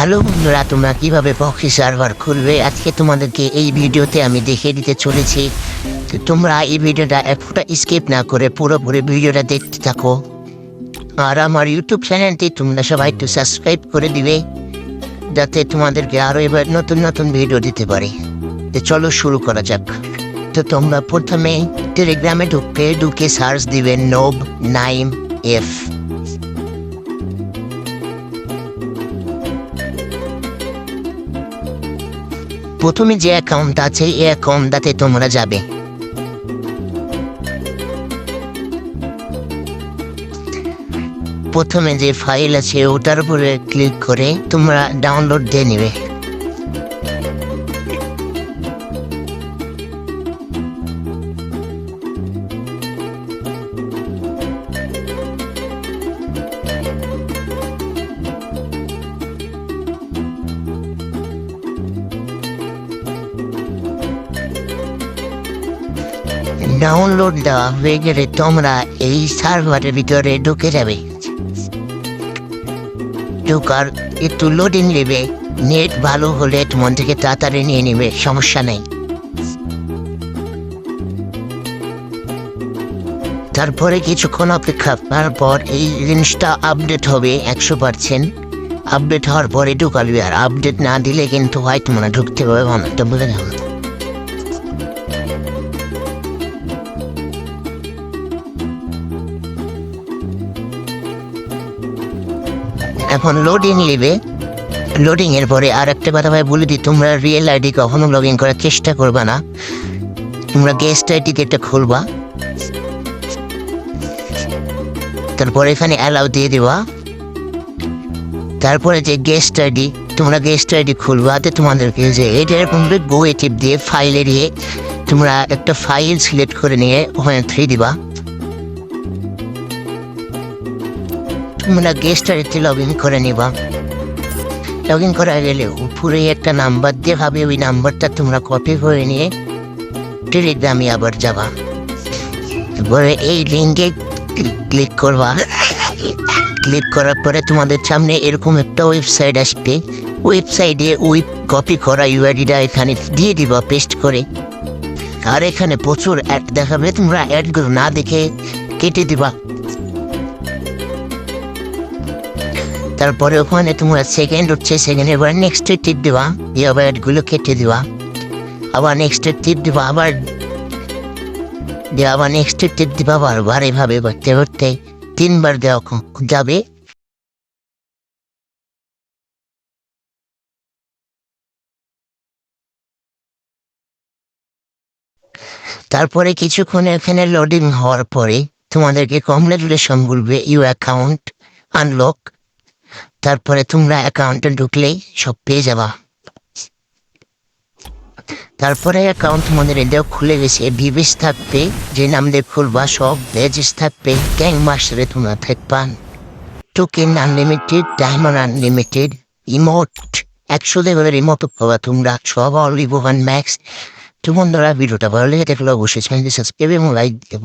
Hello বন্ধুরা, তোমরা কীভাবে পক্ষী সার্ভার খুলবে? আজকে তোমাদেরকে এই ভিডিওতে আমি দেখিয়ে দিতে চলেছি। তোমরা এই ভিডিওটা এক ফোটা স্কিপ না করে পুরোপুরি ভিডিওটা দেখতে থাকো। আর আমার ইউটিউব চ্যানেলটি তোমরা সবাই একটু সাবস্ক্রাইব করে দিবে, যাতে তোমাদেরকে আরও এবার নতুন নতুন ভিডিও দিতে পারি। তো চলো শুরু করা যাক। তো তোমরা প্রথমে টেলিগ্রামে ঢুকে ঢুকে সার্চ দিবে নোব নাইম এফ প্রথমে যে অ্যাকাউন্ট আছে, এই অ্যাকাউন্টটাতে তোমরা যাবে। প্রথমে যে ফাইল আছে, ওটার উপরে ক্লিক করে তোমরা ডাউনলোড দিয়ে নেবে। ডাউনলোড দেওয়া হয়ে গেলে তোমরা এই সার্ভারের ভিতরে ঢুকে যাবে। ঢুকার একটু লোডিং নেবে। নেট ভালো হলে তোমার থেকে তাড়াতাড়ি নিয়ে নেবে, সমস্যা নেই। তারপরে কিছুক্ষণ অপেক্ষা করার পর এই জিনিসটা আপডেট হবে একশো পার্সেন্ট আপডেট হওয়ার পরে ঢুকালবি আর আপডেট না দিলে কিন্তু হয়তো মানে ঢুকতে পারবে অনেকটা বুঝে যাবে এখন লোডিং নেবে। লোডিং এর পরে আর একটা কথা ভাই বলে দিই, তোমরা রিয়েল আইডি কখনো লগ ইন করার চেষ্টা করবা না। তোমরা গেস্ট আইডি একটা খুলবা। তারপরে এখানে অ্যালাউ দিয়ে দিবা। তারপরে যে গেস্ট আইডি তোমরা গেস্ট আইডি খুলবা হাতে তোমাদেরকে যে এটা এরকম গো টিপ দিয়ে ফাইলে দিয়ে তোমরা একটা ফাইল সিলেক্ট করে নিয়ে ওখানে থ্রি দিবা। তোমরা গেস্ট আইডিতে লগ ইন করে নিবা। লগ ইন করা গেলে উপরে একটা নাম্বার দিয়ে ভাবে, ওই নাম্বারটা তোমরা কপি করে নিয়ে টেলিগ্রামে আবার যাবা। তারপরে এই লিঙ্কে ক্লিক করবা। ক্লিক করার পরে তোমাদের সামনে এরকম একটা ওয়েবসাইট আসবে। ওয়েবসাইটে ওই কপি করা ইউআইডিটা এখানে দিয়ে দিবা পেস্ট করে। আর এখানে প্রচুর অ্যাড দেখাবে, তোমরা অ্যাডগুলো না দেখে কেটে দিবা। তারপরে ওখানে তোমরা সেকেন্ড হচ্ছে সেকেন্ড এবার নেক্সট টিপ দেওয়া দিয়ে আবার অ্যাডগুলো কেটে দেওয়া আবার নেক্সট টিপ দিবা, আবার দিয়ে আবার নেক্সট টিপ দিবা বারবার এভাবে করতে করতে তিনবার দেওয়া যাবে। তারপরে কিছুক্ষণ এখানে লোডিং হওয়ার পরে তোমাদেরকে কংগ্রেচুলেশন বলবে ইউ অ্যাকাউন্ট আনলক তারপরে তোমরা অ্যাকাউন্টে ঢুকলেই সব পেয়ে যাবা। তারপরে অ্যাকাউন্ট মনে রেডেও খুলে গেছে ভিভিস থাকবে, যে নাম দিয়ে খুলবা, সব ভেজিস থাকবে গ্যাং মাস্টারে তোমরা থাকবা। Token unlimited diamond unlimited emote একশো লেভেলের ইমোট পাবা তোমরা, সব অলিভ ওয়ান ম্যাক্স তো বন্ধুরা, ভিডিওটা ভালো লেগে থাকলে অবশ্যই চ্যানেলটি সাবস্ক্রাইব এবং লাইক দিয়ে